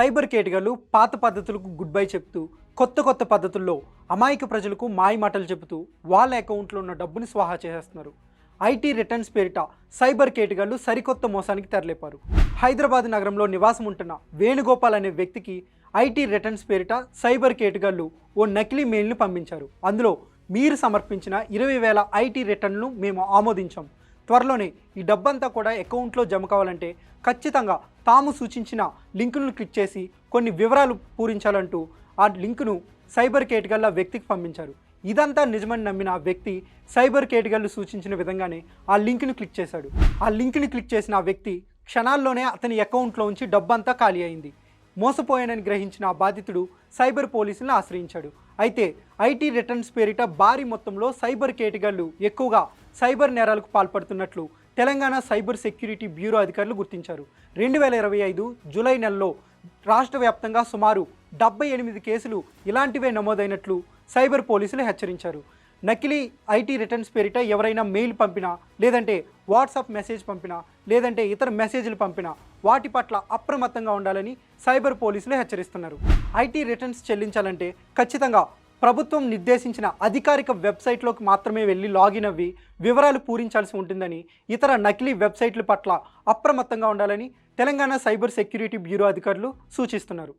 Cyber కేటగాళ్ళు పాత పద్ధతులకు good bye చెప్తూ కొత్త కొత్త పద్ధతుల్లో అమాయక ప్రజలకు మాయ మాటలు చెబుతూ వాళ్ళ అకౌంట్లో ఉన్న డబ్బుని స్వాహా చేసేస్తున్నారు. ఐటీ రిటర్న్స్ పేరిట సైబర్ కేటగాళ్ళు సరికొత్త మోసానికి తెరలేపారు. హైదరాబాద్ నగరంలో నివాసం ఉంటున్న వేణుగోపాల్ అనే వ్యక్తికి ఐటీ రిటర్న్స్ పేరిట సైబర్ కేటగాళ్ళు ఓ నకిలీ మెయిల్ను పంపించారు. అందులో మీరు సమర్పించిన ఇరవై వేల ఐటీ రిటర్న్లు మేము ఆమోదించాం. త్వరలోనే ఈ డబ్బంతా కూడా అకౌంట్లో జమ కావాలంటే ఖచ్చితంగా తాము సూచించిన లింకును క్లిక్ చేసి కొన్ని వివరాలు పూరించాలంటూ ఆ లింకును సైబర్ కేటగల్లా వ్యక్తికి పంపించారు. ఇదంతా నిజమని నమ్మిన ఆ వ్యక్తి సైబర్ కేటగల్లు సూచించిన విధంగానే ఆ లింక్ను క్లిక్ చేశాడు. ఆ లింక్ని క్లిక్ చేసిన ఆ వ్యక్తి క్షణాల్లోనే అతని అకౌంట్లో ఉంచి డబ్బంతా ఖాళీ అయింది. మోసపోయానని గ్రహించిన ఆ బాధితుడు సైబర్ పోలీసులను ఆశ్రయించాడు. అయితే ఐటీ రిటర్న్స్ పేరిట భారీ మొత్తంలో సైబర్ కేటగాళ్ళు ఎక్కువగా సైబర్ నేరాలకు పాల్పడుతున్నట్లు తెలంగాణ సైబర్ సెక్యూరిటీ బ్యూరో అధికారులు గుర్తించారు. రెండు వేల ఇరవై ఐదు జూలై నెలలో రాష్ట్ర వ్యాప్తంగా సుమారు డెబ్బై ఎనిమిది కేసులు ఇలాంటివే నమోదైనట్లు సైబర్ పోలీసులు హెచ్చరించారు. నకిలీ ఐటీ రిటర్న్స్ పేరిట ఎవరైనా మెయిల్ పంపినా లేదంటే వాట్సాప్ మెసేజ్ పంపినా లేదంటే ఇతర మెసేజ్లు పంపినా వాటి పట్ల అప్రమత్తంగా ఉండాలని సైబర్ పోలీసులు హెచ్చరిస్తున్నారు. ఐటీ రిటర్న్స్ చెల్లించాలంటే ఖచ్చితంగా ప్రభుత్వం నిర్దేశించిన అధికారిక వెబ్సైట్లోకి మాత్రమే వెళ్ళి లాగిన్ అవ్వి వివరాలు పూరించాల్సి ఉంటుందని ఇతర నకిలీ వెబ్సైట్ల పట్ల అప్రమత్తంగా ఉండాలని తెలంగాణ సైబర్ సెక్యూరిటీ బ్యూరో అధికారులు సూచిస్తున్నారు.